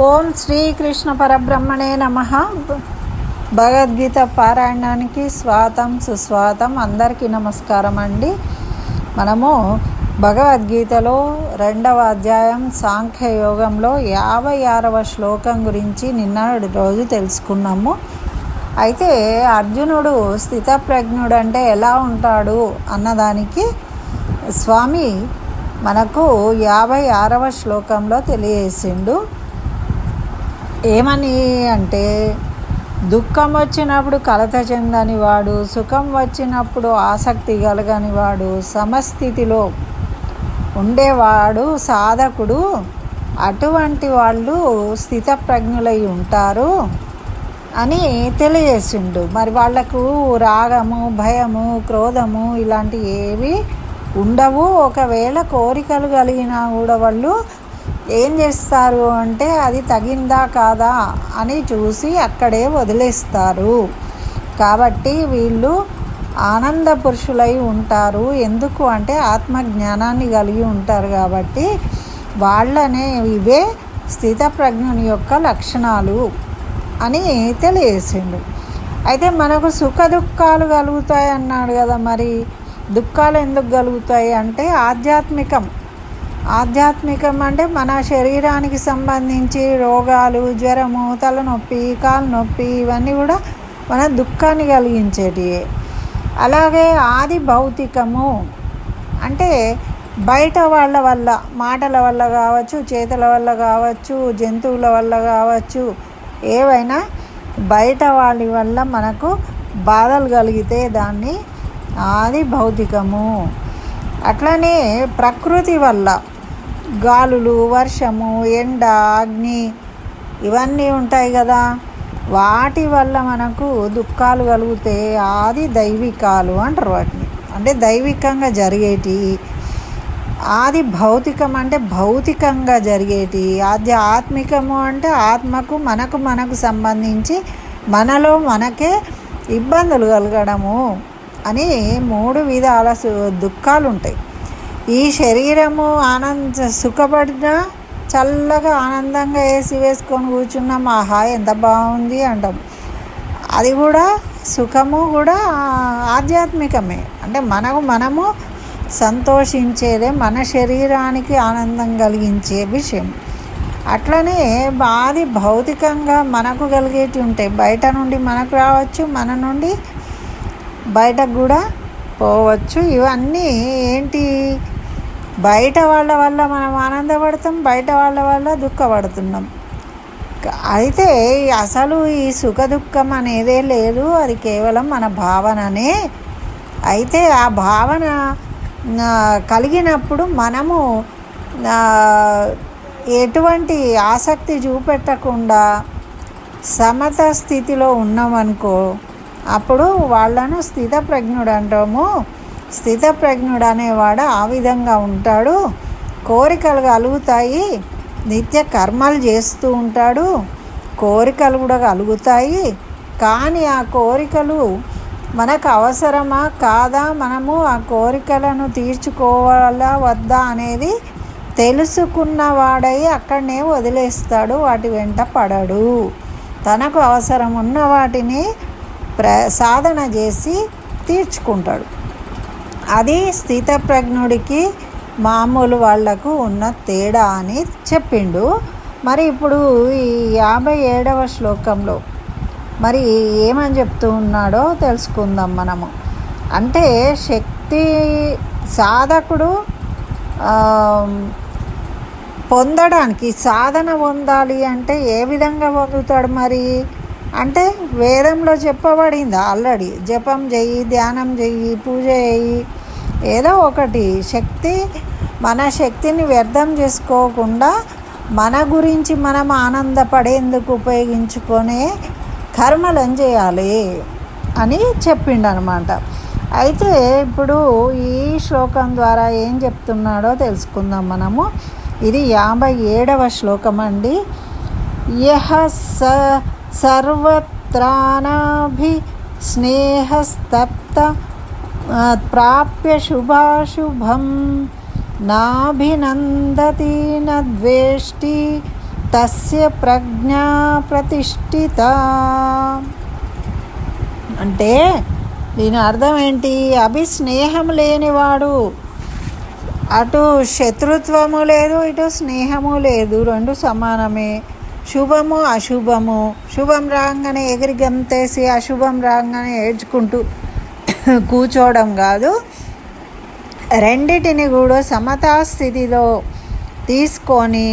ఓం శ్రీకృష్ణ పరబ్రహ్మణే నమ. భగవద్గీత పారాయణానికి స్వాతం సుస్వాతం అందరికీ నమస్కారం అండి. మనము భగవద్గీతలో రెండవ అధ్యాయం సాంఖ్య యోగంలో యాభై ఆరవ శ్లోకం గురించి నిన్న రోజు తెలుసుకున్నాము. అయితే అర్జునుడు స్థితప్రజ్ఞుడు అంటే ఎలా ఉంటాడు అన్నదానికి స్వామి మనకు యాభై ఆరవ శ్లోకంలో తెలియజేసిండు. ఏమని అంటే దుఃఖం వచ్చినప్పుడు కలత చెందని వాడు సుఖం వచ్చినప్పుడు ఆసక్తి కలగని వాడు సమస్థితిలో ఉండేవాడు సాధకుడు అటువంటి వాళ్ళు స్థితప్రజ్ఞులై ఉంటారు అని తెలియజేసిండు. మరి వాళ్ళకు రాగము భయము క్రోధము ఇలాంటి ఏవి ఉండవు. ఒకవేళ కోరికలు కలిగినా కూడా వాళ్ళు ఏం చేస్తారు అంటే అది తగిందా కాదా అని చూసి అక్కడే వదిలేస్తారు. కాబట్టి వీళ్ళు ఆనంద పురుషులై ఉంటారు. ఎందుకు అంటే ఆత్మ జ్ఞానాన్ని కలిగి ఉంటారు కాబట్టి వాళ్ళనే ఇవే స్థితప్రజ్ఞుని యొక్క లక్షణాలు అని తెలియసిండు అయితే మనకు సుఖ దుఃఖాలు కలుగుతాయి అన్నాడు కదా మరి. దుఃఖాలు ఎందుకు కలుగుతాయి అంటే ఆధ్యాత్మికం ఆధ్యాత్మికం అంటే మన శరీరానికి సంబంధించి రోగాలు జ్వరము తలనొప్పి కాలు నొప్పి ఇవన్నీ కూడా మన దుఃఖాన్ని కలిగించేటివి అలాగే ఆది భౌతికము అంటే బయట వాళ్ళ వల్ల మాటల వల్ల కావచ్చు చేతుల వల్ల కావచ్చు జంతువుల వల్ల కావచ్చు ఏవైనా బయట వాళ్ళ వల్ల మనకు బాధలు కలిగితే దాన్ని ఆది భౌతికము. అట్లనే ప్రకృతి వల్ల గాలులు వర్షము ఎండ అగ్ని ఇవన్నీ ఉంటాయి కదా. వాటి వల్ల మనకు దుఃఖాలు కలిగితే ఆది దైవికాలు అంటారు వాటిని. అంటే దైవికంగా జరిగేటి ఆది భౌతికం అంటే భౌతికంగా జరిగేటి ఆది ఆత్మికము అంటే ఆత్మకు మనకు మనకు సంబంధించి మనలో మనకే ఇబ్బందులు కలగడము అని మూడు విధాల దుఃఖాలు ఉంటాయి. ఈ శరీరము ఆనంద సుఖపడినా చల్లగా ఆనందంగా వేసి వేసుకొని కూర్చున్నాం. ఆహా ఎంత బాగుంది అంటాం. అది కూడా సుఖము కూడా ఆధ్యాత్మికమే. అంటే మనకు మనము సంతోషించేదే మన శరీరానికి ఆనందం కలిగించే విషయం. అట్లనే బాది భౌతికంగా మనకు కలిగేటి ఉంటాయి బయట నుండి మనకు రావచ్చు మన నుండి బయటకు కూడా పోవచ్చు. ఇవన్నీ ఏంటి? బయట వాళ్ళ వల్ల మనం ఆనందపడతాం బయట వాళ్ళ వల్ల దుఃఖపడుతున్నాం. అయితే అసలు ఈ సుఖ దుఃఖం అనేదే లేదు. అది కేవలం మన భావననే. అయితే ఆ భావన కలిగినప్పుడు మనము ఎటువంటి ఆసక్తి చూపెట్టకుండా సమత స్థితిలో ఉన్నామనుకో అప్పుడు వాళ్ళను స్థితప్రజ్ఞుడు అంటాము స్థితప్రజ్ఞుడు అనేవాడు ఆ విధంగా ఉంటాడు. కోరికలు కలుగుతాయి నిత్య కర్మలు చేస్తూ ఉంటాడు. కోరికలు కూడా కలుగుతాయి కానీ ఆ కోరికలు మనకు అవసరమా? కాదా? మనము ఆ కోరికలను తీర్చుకోవాలా? వద్దా? అనేది తెలుసుకున్న వాడై అక్కడనే వదిలేస్తాడు. వాటి వెంట పడడు. తనకు అవసరం ఉన్న వాటిని ప్ర సాధన చేసి తీర్చుకుంటాడు. అది స్థితప్రజ్ఞుడికి మామూలు వాళ్ళకు ఉన్న తేడా అని చెప్పిండు. మరి ఇప్పుడు ఈ యాభై ఏడవ శ్లోకంలో మరి ఏమని చెప్తూ ఉన్నాడో తెలుసుకుందాం మనము. అంటే శక్తి సాధకుడు పొందడానికి సాధన పొందాలి అంటే ఏ విధంగా పొందుతాడు మరి? అంటే వేదంలో చెప్పబడింది ఆల్రెడీ. జపం చెయ్యి ధ్యానం చెయ్యి పూజ చెయ్యి ఏదో ఒకటి. శక్తి మన శక్తిని వ్యర్థం చేసుకోకుండా మన గురించి మనం ఆనందపడేందుకు ఉపయోగించుకునే కర్మలను చేయాలి అని చెప్పిండనమాట. అయితే ఇప్పుడు ఈ శ్లోకం ద్వారా ఏం చెప్తున్నాడో తెలుసుకుందాం మనము. ఇది యాభై ఏడవ శ్లోకం అండి. యహ స సర్వత్రానాభి స్నేహస్తప్త ప్రాప్య శుభాశుభం. నాభినందతి నద్వేష్టి తస్య ప్రజ్ఞా ప్రతిష్ఠిత. అంటే దీని అర్థం ఏంటి? అభిస్నేహం లేనివాడు అటు శత్రుత్వము లేదు ఇటు స్నేహము లేదు రెండు సమానమే. శుభము అశుభము. శుభం రాగానే ఎగిరి గంతేసి అశుభం రాగానే ఏడ్చుకుంటూ కూర్చోవడం కాదు. రెండిటిని కూడా సమతా స్థితిలో తీసుకొని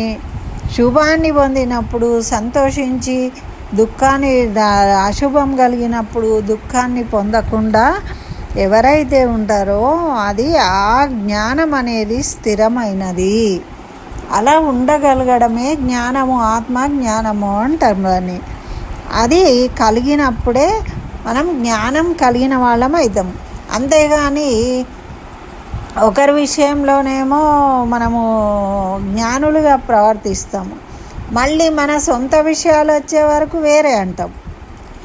శుభాన్ని పొందినప్పుడు సంతోషించి దుఃఖాన్ని అశుభం కలిగినప్పుడు దుఃఖాన్ని పొందకుండా ఎవరైతే ఉంటారో అది ఆ జ్ఞానం అనేది స్థిరమైనది. అలా ఉండగలగడమే జ్ఞానము ఆత్మ జ్ఞానము అంటారు దాన్ని. అది కలిగినప్పుడే మనం జ్ఞానం కలిగిన వాళ్ళం అవుతాం అంతేగాని ఒకరి విషయంలోనేమో మనము జ్ఞానులుగా ప్రవర్తిస్తాము మళ్ళీ మన సొంత విషయాలు వచ్చే వరకు వేరే అంటాం.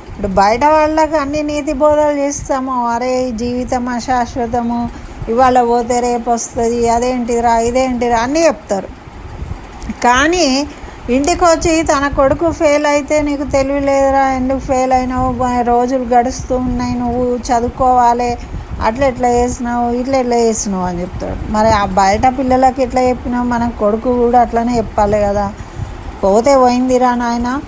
ఇప్పుడు బయట వాళ్ళకి అన్ని నీతి బోధలు చేస్తాము. అరే జీవితం అశాశ్వతము ఇవాళ పోతే రేపు వస్తుంది అదేంటిరా ఇదేంటిరా అన్నీ చెప్తారు. కానీ ఇంటికి వచ్చి తన కొడుకు ఫెయిల్ అయితే నీకు తెలివి లేదురా ఎందుకు ఫెయిల్ అయినావు? రోజులు గడుస్తూ ఉన్నాయి నువ్వు చదువుకోవాలి అట్లా ఎట్లా చేసినావు ఇట్లా ఎట్లా చేసినావు అని చెప్తాడు. మరి ఆ బయట పిల్లలకి ఎట్లా చెప్పినావు? మన కొడుకు కూడా అట్లనే చెప్పాలి కదా. పోతే పోయిందిరా నాయన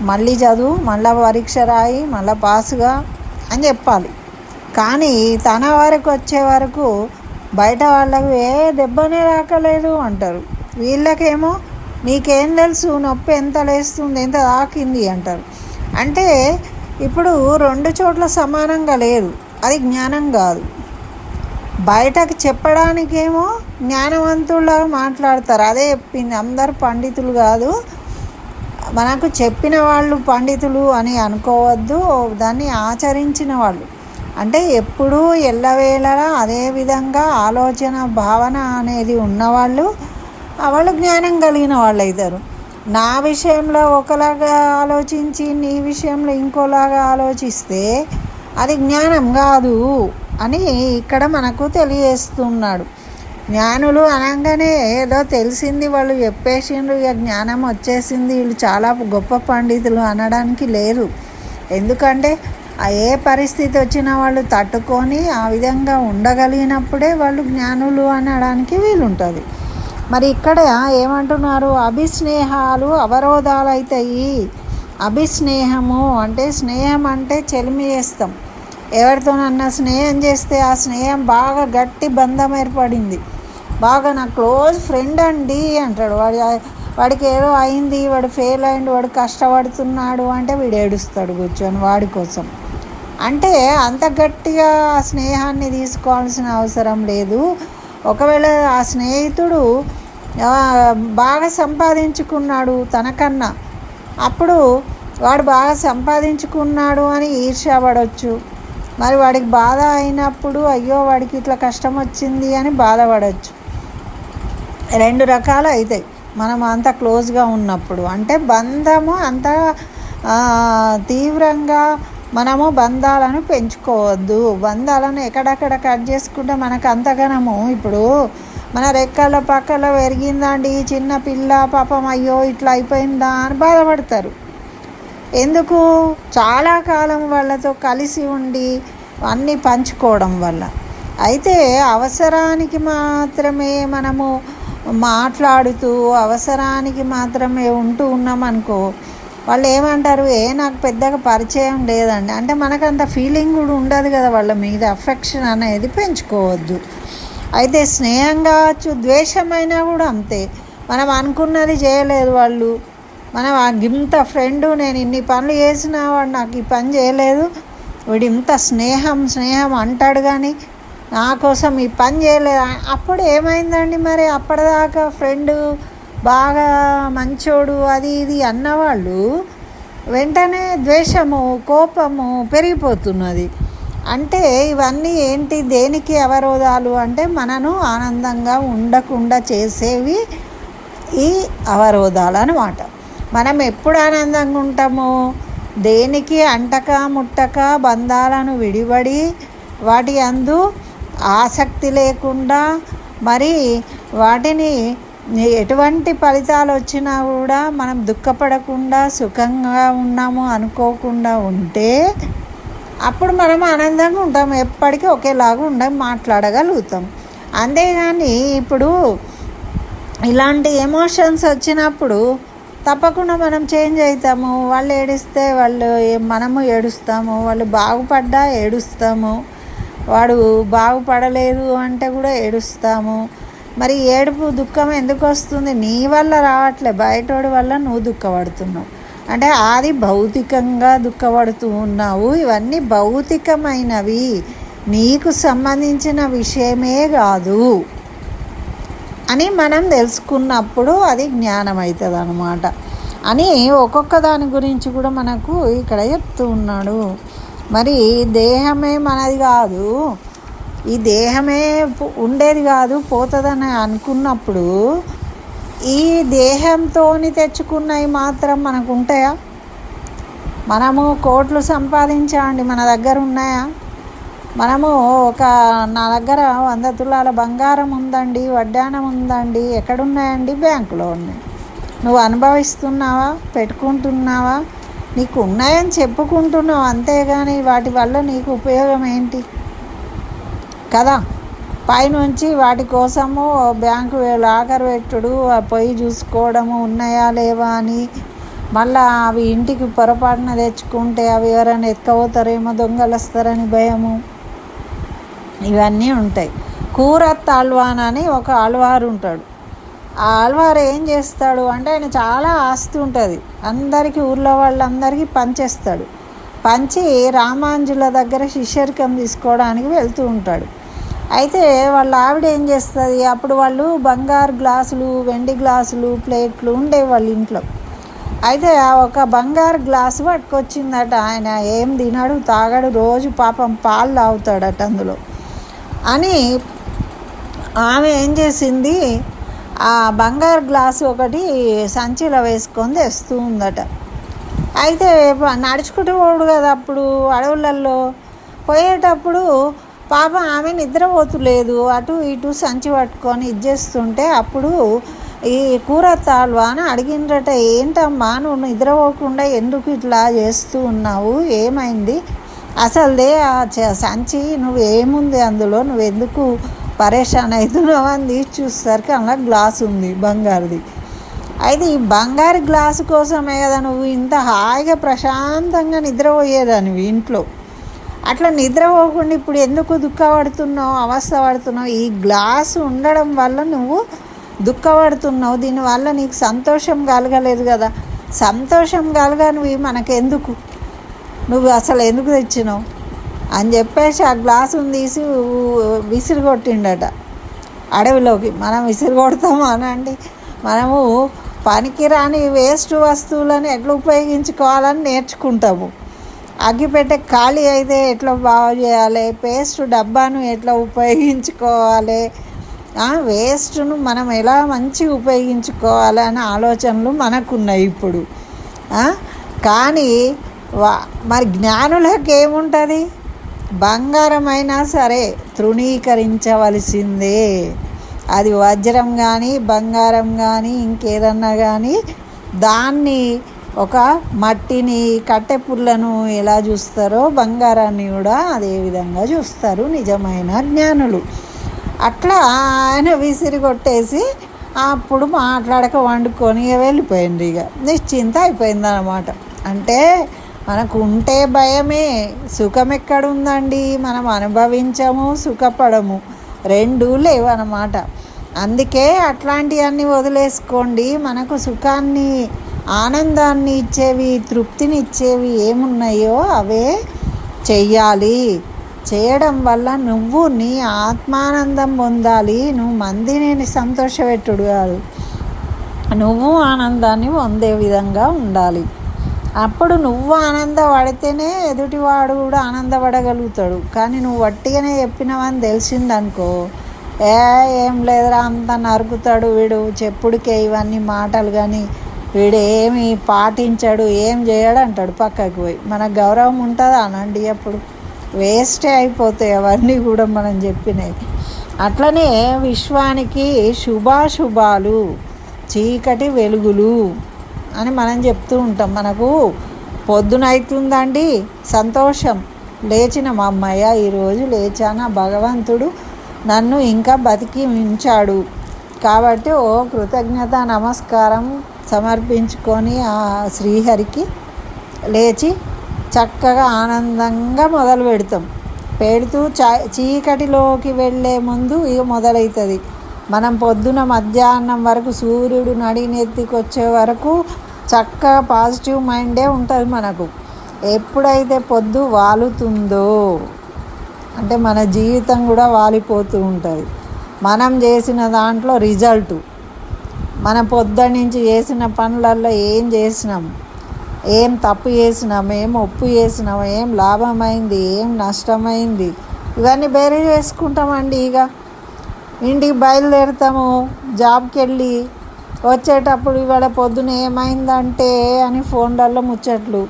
మళ్ళీ చదువు మళ్ళీ పరీక్ష రాయి మళ్ళీ పాస్గా అని చెప్పాలి. కానీ తన వరకు వచ్చే వరకు బయట వాళ్ళకు ఏ దెబ్బనే రాకలేదు అంటారు. వీళ్ళకేమో నీకేం తెలుసు? నొప్పి ఎంత లేస్తుంది? ఎంత తాకింది అంటారు. అంటే ఇప్పుడు రెండు చోట్ల సమానంగా లేదు. అది జ్ఞానం కాదు. బయటకు చెప్పడానికేమో జ్ఞానవంతుల్లాగా మాట్లాడతారు. అదే చెప్పింది. అందరు పండితులు కాదు. మనకు చెప్పిన వాళ్ళు పండితులు అని అనుకోవద్దు. దాన్ని ఆచరించిన వాళ్ళు. అంటే ఎప్పుడూ ఎల్లవేళలా అదే విధంగా ఆలోచన భావన అనేది ఉన్నవాళ్ళు వాళ్ళు జ్ఞానం కలిగిన వాళ్ళు అవుతారు నా విషయంలో ఒకలాగా ఆలోచించి నీ విషయంలో ఇంకోలాగా ఆలోచిస్తే అది జ్ఞానం కాదు అని ఇక్కడ మనకు తెలియజేస్తున్నాడు. జ్ఞానులు అనగానే ఏదో తెలిసింది వాళ్ళు చెప్పేసిండ్రు ఇక జ్ఞానం వచ్చేసింది. వీళ్ళు చాలా గొప్ప పండితులు అనడానికి లేరు. ఎందుకంటే ఆ ఏ పరిస్థితి వచ్చినా వాళ్ళు తట్టుకొని ఆ విధంగా ఉండగలిగినప్పుడే వాళ్ళు జ్ఞానులు అనడానికి వీలుంటుంది. మరి ఇక్కడ ఏమంటున్నారు? అభిస్నేహాలు అవరోధాలు అవుతాయి అభిస్నేహము అంటే స్నేహం అంటే చెలిమి చేస్తాం ఎవరితోనన్నా స్నేహం చేస్తే ఆ స్నేహం బాగా గట్టి బంధం ఏర్పడింది. బాగా నా క్లోజ్ ఫ్రెండ్ అండి అంటాడు. వాడి వాడికి ఏదో అయింది వాడు ఫెయిల్ అయింది వాడు కష్టపడుతున్నాడు అంటే వీడు ఏడుస్తాడు కూర్చొని వాడి కోసం. అంటే అంత గట్టిగా స్నేహాన్ని తీసుకోవాల్సిన అవసరం లేదు. ఒకవేళ ఆ స్నేహితుడు బాగా సంపాదించుకున్నాడు తనకన్నా అప్పుడు వాడు బాగా సంపాదించుకున్నాడు అని ఈర్ష్యపడవచ్చు మరి వాడికి బాధ అయినప్పుడు అయ్యో వాడికి ఇట్లా కష్టం వచ్చింది అని బాధపడవచ్చు రెండు రకాలు అవుతాయి మనం అంత క్లోజ్గా ఉన్నప్పుడు. అంటే బంధము అంత తీవ్రంగా మనము బంధాలను పెంచుకోవద్దు. బంధాలను ఎక్కడెక్కడ కట్ చేసుకుంటే మనకు అంతగనము ఇప్పుడు మన రెక్కల పక్కల పెరిగిందండి చిన్న పిల్ల పాపం అయ్యో ఇట్లా అయిపోయిందా అని బాధపడతారు. ఎందుకు? చాలా కాలం వాళ్ళతో కలిసి ఉండి అన్నీ పంచుకోవడం వల్ల. అయితే అవసరానికి మాత్రమే మనము మాట్లాడుతూ అవసరానికి మాత్రమే ఉంటూ ఉన్నామనుకో వాళ్ళు ఏమంటారు ఏ నాకు పెద్దగా పరిచయం లేదండి. అంటే మనకంత ఫీలింగ్ కూడా ఉండదు కదా వాళ్ళ మీద అఫెక్షన్ అనేది పెంచుకోవద్దు. అయితే స్నేహం కావచ్చు ద్వేషమైనా కూడా అంతే. మనం అనుకున్నది చేయలేదు వాళ్ళు. మనం ఆ ఇంత ఫ్రెండ్ నేను ఇన్ని పనులు చేసినా వాడు నాకు ఈ పని చేయలేదు. వీడు ఇంత స్నేహం స్నేహం అంటాడు కానీ నా కోసం ఈ పని చేయలేదు. అప్పుడు ఏమైందండి మరి? అప్పటిదాకా ఫ్రెండ్ బాగా మంచోడు అది ఇది అన్నవాళ్ళు వెంటనే ద్వేషము కోపము పెరిగిపోతున్నది. అంటే ఇవన్నీ ఏంటి దేనికి అవరోధాలు? అంటే మనను ఆనందంగా ఉండకుండా చేసేవి ఈ అవరోధాలు అనమాట మనం ఎప్పుడు ఆనందంగా ఉంటామో దేనికి అంటక ముట్టక బంధాలను విడిపడి వాటి అందు ఆసక్తి లేకుండా మరి వాటిని ఎటువంటి ఫలితాలు వచ్చినా కూడా మనం దుఃఖపడకుండా సుఖంగా ఉన్నాము అనుకోకుండా ఉంటే అప్పుడు మనం ఆనందంగా ఉంటాం. ఎప్పటికీ ఒకేలాగా ఉండం మాట్లాడగలుగుతాం. అంతేగాని ఇప్పుడు ఇలాంటి ఎమోషన్స్ వచ్చినప్పుడు తప్పకుండా మనం చేంజ్ అవుతాము. వాళ్ళు ఏడిస్తే వాళ్ళు మనము ఏడుస్తాము. వాళ్ళు బాగుపడ్డా ఏడుస్తాము. వాడు బాగుపడలేదు అంటే కూడా ఏడుస్తాము. మరి ఏడుపు దుఃఖం ఎందుకు వస్తుంది? నీ వల్ల రావట్లే. బయటోడి వల్ల నువ్వు దుఃఖపడుతున్నావు. అంటే అది భౌతికంగా దుఃఖపడుతూ ఉన్నావు. ఇవన్నీ భౌతికమైనవి. నీకు సంబంధించిన విషయమే కాదు అని మనం తెలుసుకున్నప్పుడు అది జ్ఞానం అవుతుంది అనమాట అని ఒక్కొక్క దాని గురించి కూడా మనకు ఇక్కడ చెప్తూ ఉన్నాడు. మరి దేహమే మనది కాదు. ఈ దేహమే ఉండేది కాదు పోతుందని అనుకున్నప్పుడు ఈ దేహంతో తెచ్చుకున్నవి మాత్రం మనకు ఉంటాయా మనము కోట్లు సంపాదించామండి మన దగ్గర ఉన్నాయా? మనము ఒక నా దగ్గర వంద తులాల బంగారం ఉందండి వడ్డానం ఉందండి ఎక్కడున్నాయండి? బ్యాంకులో ఉన్నాయి. నువ్వు అనుభవిస్తున్నావా? పెట్టుకుంటున్నావా? నీకు ఉన్నాయని చెప్పుకుంటున్నావు అంతేగాని వాటి వల్ల నీకు ఉపయోగం ఏంటి? కదా? పైనుంచి వాటి కోసము బ్యాంకు లాకర్ పెట్టుడు ఆ పొయ్యి చూసుకోవడము ఉన్నాయా లేవా అని మళ్ళా అవి ఇంటికి పొరపాటున తెచ్చుకుంటే అవి ఎవరైనా ఎత్తుకపోతారేమో దొంగలు వస్తారని భయము. ఇవన్నీ ఉంటాయి. కూరత్ అల్వాన్ అని ఒక అల్వారు ఉంటాడు. ఆ అల్వారు ఏం చేస్తాడు అంటే ఆయన చాలా ఆస్తి ఉంటుంది. అందరికీ ఊర్లో వాళ్ళందరికీ పనిచేస్తాడు పంచి రామాంజుల దగ్గర శిష్యరికం తీసుకోవడానికి వెళ్తూ ఉంటాడు. అయితే వాళ్ళ ఆవిడ ఏం చేస్తుంది? అప్పుడు వాళ్ళు బంగారు గ్లాసులు వెండి గ్లాసులు ప్లేట్లు ఉండేవి వాళ్ళ ఇంట్లో. అయితే ఆ ఒక బంగారు గ్లాసు పట్టుకొచ్చిందట ఆయన. ఏం తినడు తాగడు రోజు పాపం పాలు తాగుతాడట అందులో. అని ఆమె ఏం చేసింది? ఆ బంగారు గ్లాసు ఒకటి సంచిలో వేసుకొని తెస్తూ ఉందట. అయితే నడుచుకుంటూ పోడు కదా అప్పుడు అడవులలో పోయేటప్పుడు పాప ఆమె నిద్రపోతులేదు. అటు ఇటు సంచి పట్టుకొని ఇచ్చేస్తుంటే అప్పుడు ఈ కూర తాల్వా అని అడిగిండ్రట. ఏంటమ్మా నువ్వు నిద్రపోకుండా ఎందుకు ఇట్లా చేస్తూ ఉన్నావు? ఏమైంది? అసలుదే ఆ చ- సంచి నువ్వు ఏముంది అందులో? నువ్వు ఎందుకు పరేషాన్ అవుతున్నావు? అని తీసి చూసేసరికి అందులో గ్లాస్ ఉంది బంగారుది. అయితే ఈ బంగారు గ్లాసు కోసమే కదా నువ్వు ఇంత హాయిగా ప్రశాంతంగా నిద్రపోయేదానివి ఇంట్లో. అట్లా నిద్రపోకుండా ఇప్పుడు ఎందుకు దుఃఖపడుతున్నావు అవస్థ పడుతున్నావు ఈ గ్లాసు ఉండడం వల్ల నువ్వు దుఃఖపడుతున్నావు. దీనివల్ల నీకు సంతోషం కలగలేదు కదా. సంతోషం కలగనివి మనకెందుకు? నువ్వు అసలు ఎందుకు తెచ్చినావు? అని చెప్పేసి ఆ గ్లాసుని తీసి ఊ- విసిరి కొట్టిండట అడవిలోకి. మనం విసిరి కొడతామా అనండి? మనము పనికిరాని వేస్ట్ వస్తువులను ఎట్లా ఉపయోగించుకోవాలని నేర్చుకుంటాము. అగ్గిపెట్టె ఖాళీ అయితే ఎట్లా బాగు చేయాలి? పేస్ట్ డబ్బాను ఎట్లా ఉపయోగించుకోవాలి? వేస్ట్ను మనం ఎలా మంచిగా ఉపయోగించుకోవాలి అనే ఆలోచనలు మనకున్నాయి ఇప్పుడు. కానీ వా మరి జ్ఞానులకు ఏముంటుంది? బంగారం అయినా సరే తృణీకరించవలసిందే. అది వజ్రం కానీ బంగారం కానీ ఇంకేదన్నా కానీ దాన్ని ఒక మట్టిని కట్టె పుల్లను ఎలా చూస్తారో బంగారాన్ని కూడా అదే విధంగా చూస్తారు నిజమైన జ్ఞానులు. అట్లా ఆయన విసిరి కొట్టేసి అప్పుడు మాట్లాడక వండుకొని వెళ్ళిపోయింది ఇక. నిశ్చింత అయిపోయింది అనమాట అంటే మనకు ఉంటే భయమే సుఖం ఎక్కడుందండి? మనం అనుభవించము సుఖపడము. రెండూ లేవు అన్నమాట అందుకే అట్లాంటివన్నీ వదిలేసుకోండి. మనకు సుఖాన్ని ఆనందాన్ని ఇచ్చేవి తృప్తిని ఇచ్చేవి ఏమున్నాయో అవే చెయ్యాలి. చేయడం వల్ల నువ్వు నీ ఆత్మానందం పొందాలి. నువ్వు మందిని సంతోషపెట్టుడు కాదు. నువ్వు ఆనందాన్ని పొందే విధంగా ఉండాలి. అప్పుడు నువ్వు ఆనందపడితేనే ఎదుటివాడు కూడా ఆనందపడగలుగుతాడు. కానీ నువ్వు వట్టిగానే చెప్పినావని తెలిసిందనుకో ఏ ఏం లేదురా అంత నరుకుతాడు వీడు చెప్పుడికే ఇవన్నీ మాటలు కానీ వీడు ఏమి పాటించాడు ఏం చేయడు అంటాడు పక్కకి పోయి. మనకు గౌరవం ఉంటుందా అనండి అప్పుడు? వేస్టే అయిపోతాయి అవన్నీ కూడా మనం చెప్పినవి. అట్లనే విశ్వానికి శుభాశుభాలు చీకటి వెలుగులు. అని మనం చెప్తూ ఉంటాం. మనకు పొద్దునైతుందండి సంతోషం. లేచిన మా అమ్మయ్య ఈరోజు లేచాన భగవంతుడు నన్ను ఇంకా బతికి ఉంచాడు. కాబట్టి ఓ కృతజ్ఞత నమస్కారం సమర్పించుకొని ఆ శ్రీహరికి లేచి చక్కగా ఆనందంగా మొదలు పెడతాం. పెడుతూ చ చీకటిలోకి వెళ్ళే ముందు ఇక మొదలవుతుంది మనం పొద్దున మధ్యాహ్నం వరకు సూర్యుడు నడినెత్తికొచ్చే వరకు చక్కగా పాజిటివ్ మైండే ఉంటుంది మనకు. ఎప్పుడైతే పొద్దు వాలుతుందో అంటే మన జీవితం కూడా వాలిపోతూ ఉంటుంది. మనం చేసిన దాంట్లో రిజల్ట్. మన పొద్దున్న నుంచి చేసిన పనులలో ఏం చేసినాం? ఏం తప్పు చేసినాం? ఏం ఒప్పు చేసినాం? ఏం లాభమైంది? ఏం నష్టమైంది? ఇవన్నీ బేరీ చేసుకుంటామండి ఇక. ఇంటికి బయలుదేరుతాము జాబ్కి వెళ్ళి వచ్చేటప్పుడు ఇవాళ పొద్దున ఏమైందంటే అని ఫోన్లలో ముచ్చట్లు.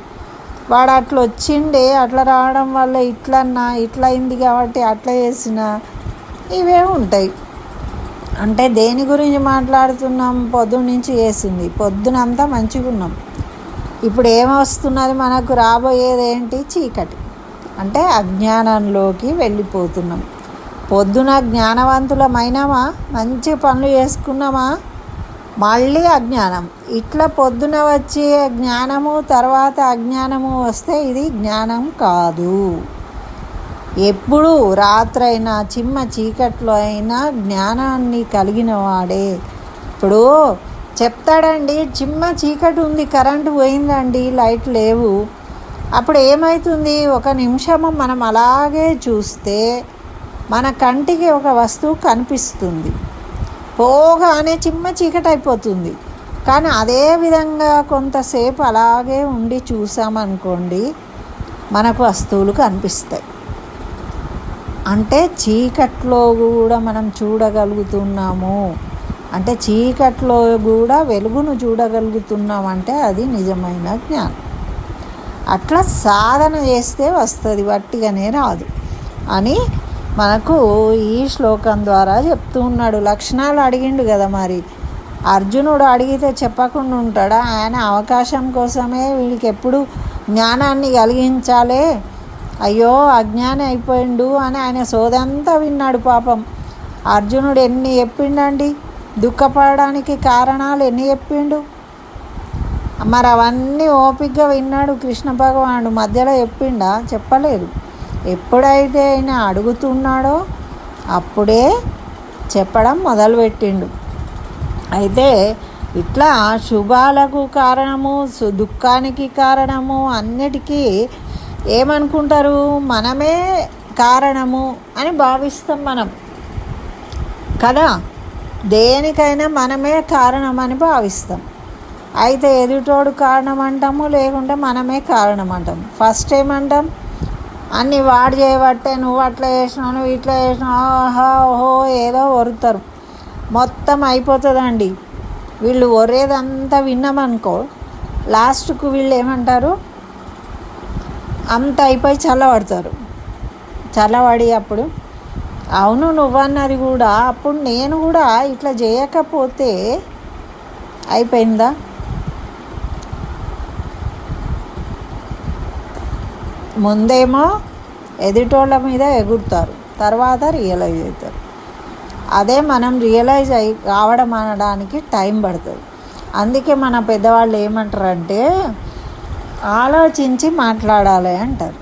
వాడు అట్లా వచ్చిండే అట్లా రావడం వల్ల ఇట్లన్నా ఇట్లా అయింది కాబట్టి అట్లా చేసిన ఇవే ఉంటాయి. అంటే దేని గురించి మాట్లాడుతున్నాం? పొద్దున్న నుంచి వేసింది పొద్దునంతా మంచిగా ఉన్నాం. ఇప్పుడు ఏమొస్తున్నది మనకు రాబోయేది ఏంటి? చీకటి. అంటే అజ్ఞానంలోకి వెళ్ళిపోతున్నాం. పొద్దున జ్ఞానవంతులమైనామా? మంచి పనులు చేసుకున్నామా? మళ్ళీ అజ్ఞానం. ఇట్లా పొద్దున వచ్చే జ్ఞానము తర్వాత అజ్ఞానము వస్తే ఇది జ్ఞానం కాదు. ఎప్పుడు రాత్రైనా చిమ్మ చీకట్లో అయినా జ్ఞానాన్ని కలిగిన వాడే. ఇప్పుడు చెప్తాడండి చిమ్మ చీకటి ఉంది కరెంటు పోయిందండి లైట్ లేవు. అప్పుడు ఏమవుతుంది ఒక నిమిషము మనం అలాగే చూస్తే మన కంటికి ఒక వస్తువు కనిపిస్తుంది. పోగానే చిమ్మ చీకటి అయిపోతుంది కానీ అదే విధంగా కొంతసేపు అలాగే ఉండి చూసామనుకోండి మనకు వస్తువులు కనిపిస్తాయి. అంటే చీకట్లో కూడా మనం చూడగలుగుతున్నాము. అంటే చీకట్లో కూడా వెలుగును చూడగలుగుతున్నామంటే అది నిజమైన జ్ఞానం. అట్లా సాధన చేస్తే వస్తుంది వట్టిగానే రాదు. అని మనకు ఈ శ్లోకం ద్వారా చెప్తూ ఉన్నాడు. లక్షణాలు అడిగిండు కదా మరి. అర్జునుడు అడిగితే చెప్పకుండా ఉంటాడా? ఆయన అవకాశం కోసమే వీళ్ళకి ఎప్పుడు జ్ఞానాన్ని కలిగించాలే. అయ్యో అజ్ఞాని అయిపోయిండు అని ఆయన సోదంతా విన్నాడు పాపం. అర్జునుడు ఎన్ని చెప్పిండండి? దుఃఖపడడానికి కారణాలు ఎన్ని చెప్పిండు? మరి అవన్నీ ఓపికగా విన్నాడు కృష్ణ భగవానుడు. మధ్యలో చెప్పిండా? చెప్పలేదు. ఎప్పుడైతే ఆయన అడుగుతున్నాడో అప్పుడే చెప్పడం మొదలుపెట్టిండు. అయితే ఇట్లా శుభాలకు కారణము సు- దుఃఖానికి కారణము అన్నిటికీ ఏమనుకుంటారు? మనమే కారణము అని భావిస్తాం మనం. కదా? దేనికైనా మనమే కారణం అని భావిస్తాం. అయితే ఎదుటోడు కారణం అంటాము లేకుంటే మనమే కారణం అంటాం ఫస్ట్ ఏమంటాం? అన్నీ వాడు చేయబట్టే నువ్వు అట్లా చేసినావు నువ్వు ఇట్లా చేసినావు ఆహా ఓహో ఏదో వరుతారు మొత్తం అయిపోతుందండి. వీళ్ళు ఒరేదంతా విన్నామనుకో లాస్ట్కు వీళ్ళు ఏమంటారు అంత అయిపోయి చల్లబడతారు. చల్లబడి అప్పుడు అవును నువ్వన్నది కూడా అప్పుడు నేను కూడా ఇట్లా చేయకపోతే అయిపోయిందా? ముందేమో ఎదుటోళ్ళ మీద ఎగురుతారు తర్వాత రియలైజ్ అవుతారు. అదే మనం రియలైజ్ అయి కావడం అనడానికి టైం పడుతుంది. అందుకే మన పెద్దవాళ్ళు ఏమంటారంటే ఆలోచించి మాట్లాడాలి అంటారు.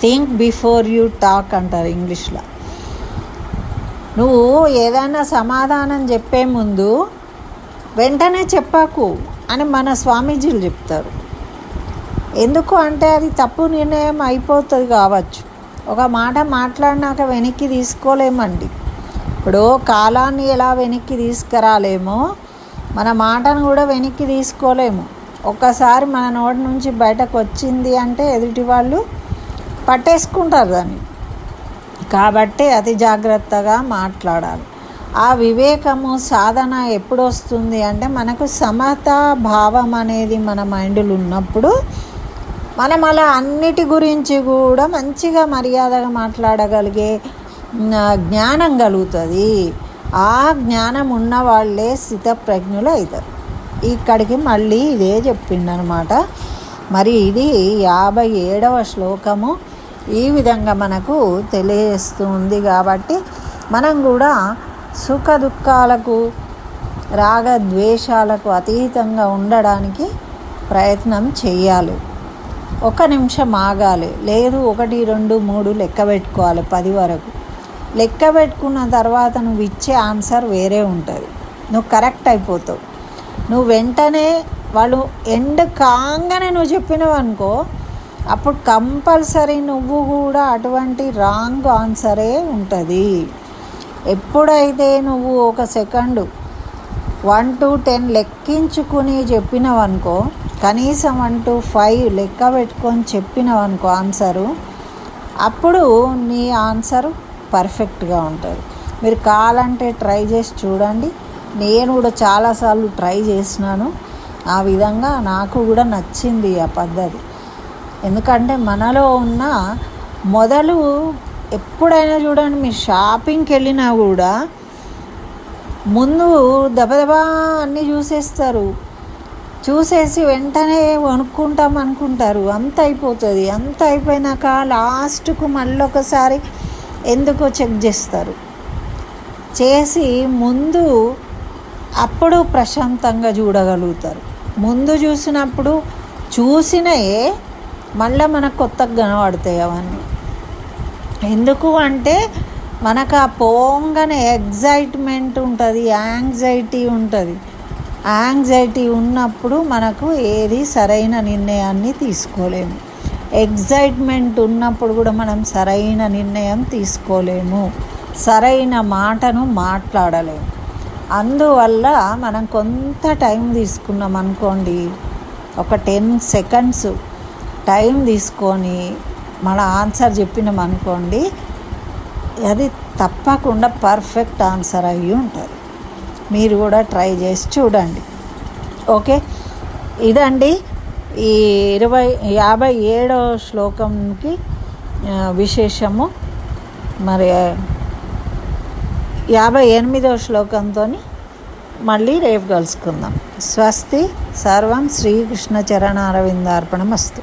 థింక్ బిఫోర్ యూ టాక్ అంటారు ఇంగ్లీష్లో. నువ్వు ఏదైనా సమాధానం చెప్పే ముందు వెంటనే చెప్పకు అని మన స్వామీజీలు చెప్తారు. ఎందుకు అంటే అది తప్పు నిర్ణయం అయిపోతుంది కావచ్చు. ఒక మాట మాట్లాడినాక వెనక్కి తీసుకోలేమండి. ఇప్పుడు కాలాన్ని ఎలా వెనక్కి తీసుకురాలేమో మన మాటను కూడా వెనక్కి తీసుకోలేము. ఒక్కసారి మన నోటి నుంచి బయటకు వచ్చింది అంటే ఎదుటి వాళ్ళు పట్టేసుకుంటారు దాన్ని. కాబట్టి అతి జాగ్రత్తగా మాట్లాడాలి. ఆ వివేకము సాధన ఎప్పుడు వస్తుంది అంటే మనకు సమతా భావం అనేది మన మైండ్లో ఉన్నప్పుడు మనం అలా అన్నిటి గురించి కూడా మంచిగా మర్యాదగా మాట్లాడగలిగే జ్ఞానం కలుగుతుంది. ఆ జ్ఞానం ఉన్న వాళ్ళే స్థితప్రజ్ఞులు అవుతారు ఇక్కడికి మళ్ళీ ఇదే చెప్పిండనమాట. మరి ఇది యాభై ఏడవ శ్లోకము. ఈ విధంగా మనకు తెలియజేస్తుంది కాబట్టి మనం కూడా సుఖ దుఃఖాలకు రాగద్వేషాలకు అతీతంగా ఉండడానికి ప్రయత్నం చేయాలి ఒక నిమిషం ఆగాలి. లేదు ఒకటి రెండు మూడు లెక్క పెట్టుకోవాలి పది వరకు. లెక్క పెట్టుకున్న తర్వాత నువ్వు ఇచ్చే ఆన్సర్ వేరే ఉంటుంది. నువ్వు కరెక్ట్ అయిపోతావు. నువ్వు వెంటనే వాళ్ళు ఎండ్ కాగానే నువ్వు చెప్పినావు అనుకో అప్పుడు కంపల్సరీ నువ్వు కూడా అటువంటి రాంగ్ ఆన్సరే ఉంటుంది. ఎప్పుడైతే నువ్వు ఒక సెకండు వన్ టు టెన్ లెక్కించుకుని చెప్పినవనుకో కనీసం అంటూ ఫైవ్ లెక్క పెట్టుకొని చెప్పినావనుకో ఆన్సరు అప్పుడు నీ ఆన్సర్ పర్ఫెక్ట్గా ఉంటుంది. మీరు కావాలంటే ట్రై చేసి చూడండి. నేను కూడా చాలాసార్లు ట్రై చేసినాను. ఆ విధంగా నాకు కూడా నచ్చింది ఆ పద్ధతి. ఎందుకంటే మనలో ఉన్న మొదలు ఎప్పుడైనా చూడండి మీరు షాపింగ్కి వెళ్ళినా కూడా ముందు దబదబా అన్నీ చూసేస్తారు. చూసేసి వెంటనే కొనుక్కుంటాం అనుకుంటారు. అంత అయిపోతుంది. అంత అయిపోయినాక లాస్ట్కు మళ్ళీ ఒకసారి ఎందుకో చెక్ చేస్తారు. చేసి ముందు అప్పుడు ప్రశాంతంగా చూడగలుగుతారు. ముందు చూసినప్పుడు చూసినయే మళ్ళీ మనకు కొత్తగా కనబడతాయి అవన్నీ. ఎందుకు అంటే మనకు ఆ పోంగనే ఎగ్జైట్మెంట్ ఉంటుంది యాంగ్జైటీ ఉంటుంది. యాంగ్జైటీ ఉన్నప్పుడు మనకు ఏది సరైన నిర్ణయాన్ని తీసుకోలేము. ఎగ్జైట్మెంట్ ఉన్నప్పుడు కూడా మనం సరైన నిర్ణయం తీసుకోలేము. సరైన మాటను మాట్లాడలేము. అందువల్ల మనం కొంత టైం తీసుకున్నాం అనుకోండి ఒక టెన్ సెకండ్స్ టైం తీసుకొని మన ఆన్సర్ చెప్పినాం అనుకోండి అది తప్పకుండా పర్ఫెక్ట్ ఆన్సర్ అయ్యి ఉంటుంది. మీరు కూడా ట్రై చేసి చూడండి. ఓకే? ఇదండి ఈ ఇరవై యాభై ఏడో శ్లోకంకి విశేషము. మరి యాభై ఎనిమిదో శ్లోకంతో మళ్ళీ రేపు కలుసుకుందాం. స్వస్తి సర్వం శ్రీకృష్ణ చరణ అరవిందార్పణమస్తు